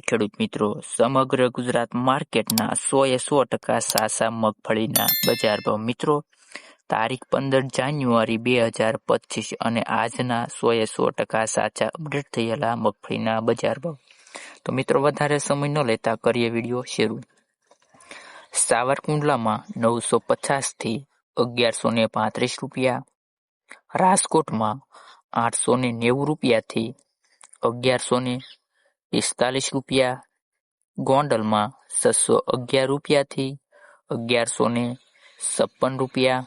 ખેડૂત મિત્રો, સમગ્ર ગુજરાત માર્કેટના સો એ સો ટકા સાસા મગફળીના બજાર ભાવ મિત્રો, તારીખ પંદર જાન્યુઆરી બે હજાર પચીસ અને આજના સો એ સો ટકા સાચા અપડેટ થયેલા મગફળીના બજાર ભાવ. તો મિત્રો, વધારે સમય ન લેતા કરીએ વીડિયો શરૂ. સાવરકુંડલામાં નવસો પચાસથી અગિયારસો ને પાંત્રીસ રૂપિયા, રાજકોટમાં આઠસો ને નેવું રૂપિયાથી અગિયારસો ને પિસ્તાલીસ રૂપિયા. ગોંડલમાં છસો અગિયાર રૂપિયાથી અગિયારસો ને છપ્પન રૂપિયા.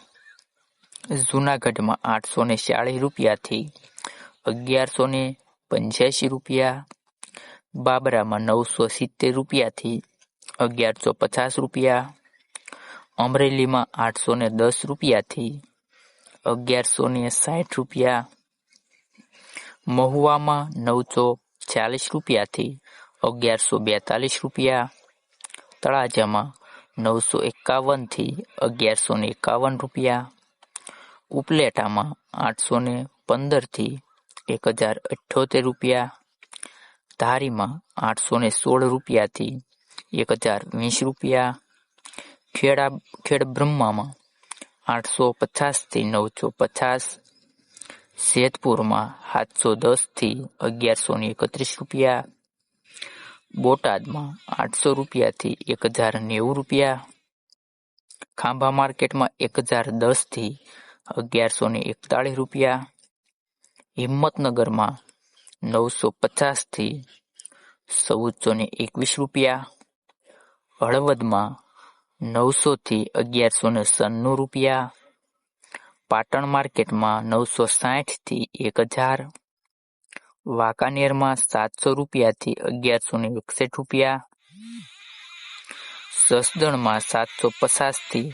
જુનાગઢમાં આઠસો ને ચાળીસ રૂપિયાથી અગિયારસો ને પંચ્યાસી રૂપિયા. બાબરામાં નવસો સિત્તેર રૂપિયાથી અગિયારસો પચાસ રૂપિયા. અમરેલીમાં આઠસો ને દસ રૂપિયાથી અગિયારસો ને સાઠ રૂપિયા. મહુવામાં નવસો ચાલીસ રૂપિયાથી અગિયારસો બેતાલીસ રૂપિયા. તળાજામાં નવસો એકાવનથી અગિયારસો ને એકાવન રૂપિયા. ઉપલેટામાં આઠસો ને પંદરથી એક હજાર અઠ્ઠોતેર રૂપિયા. ધારીમાં આઠસો ને સોળ રૂપિયાથી એક હજાર વીસ રૂપિયા. ખેડા ખેડ બ્રહ્મામાં આઠસો પચાસથી નવસો પચાસ. જેતપુરમાં સાતસો દસથી અગિયારસો એકત્રીસ રૂપિયા, બોટાદમાં આઠસો રૂપિયાથી એક હજાર નેવું રૂપિયા, ખાંભા માર્કેટમાં એક હજાર દસથી અગિયારસો ને એકતાળીસ રૂપિયા, હિંમતનગરમાં નવસો પચાસથી ચૌદસો ને એકવીસ રૂપિયા, હળવદમાં નવસોથી અગિયારસો ને સન્નું રૂપિયા પાટણ માર્કેટમાં નવસો સાઠથી એક હજાર, વાંકાનેરમાં સાતસો રૂપિયાથી અગિયારસો ને એકસઠ રૂપિયા, સસદણમાં સાતસો પચાસથી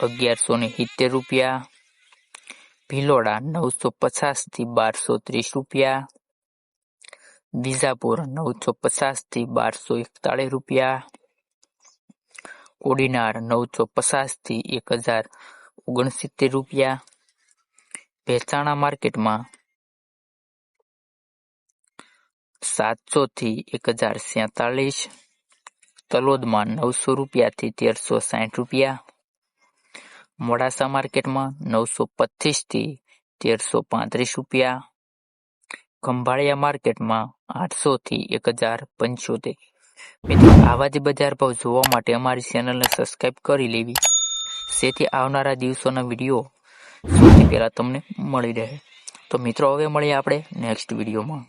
અગિયારસો ને સિત્તેર રૂપિયા, ભિલોડા નવસો પચાસથી બારસો ત્રીસ રૂપિયા, વિજાપુર નવસો પચાસથી બારસો એકતાળીસ રૂપિયા કોડીનાર નવસો પચાસથી એક હજાર ઓગણસિત્તેર રૂપિયા. ભેસાણા માર્કેટમાં સાતસોથી એક હજાર સેતાલીસ તલોદમાં નવસો રૂપિયાથી તેરસો સાઠ રૂપિયા. મોડાસા માર્કેટમાં નવસો પચીસથી તેરસો પાંત્રીસ રૂપિયા. ખંભાળિયા માર્કેટમાં આઠસોથી એક હજાર પંચોતેર. મિત્રો, આવા જ બજાર ભાવ જોવા માટે અમારી ચેનલને સબસ્ક્રાઈબ કરી લેવી. જેથી આવનારા દિવસોના વીડિયો સૌથી પહેલાં તમને મળી રહે. તો મિત્રો, હવે મળીએ આપણે નેક્સ્ટ વિડીયોમાં.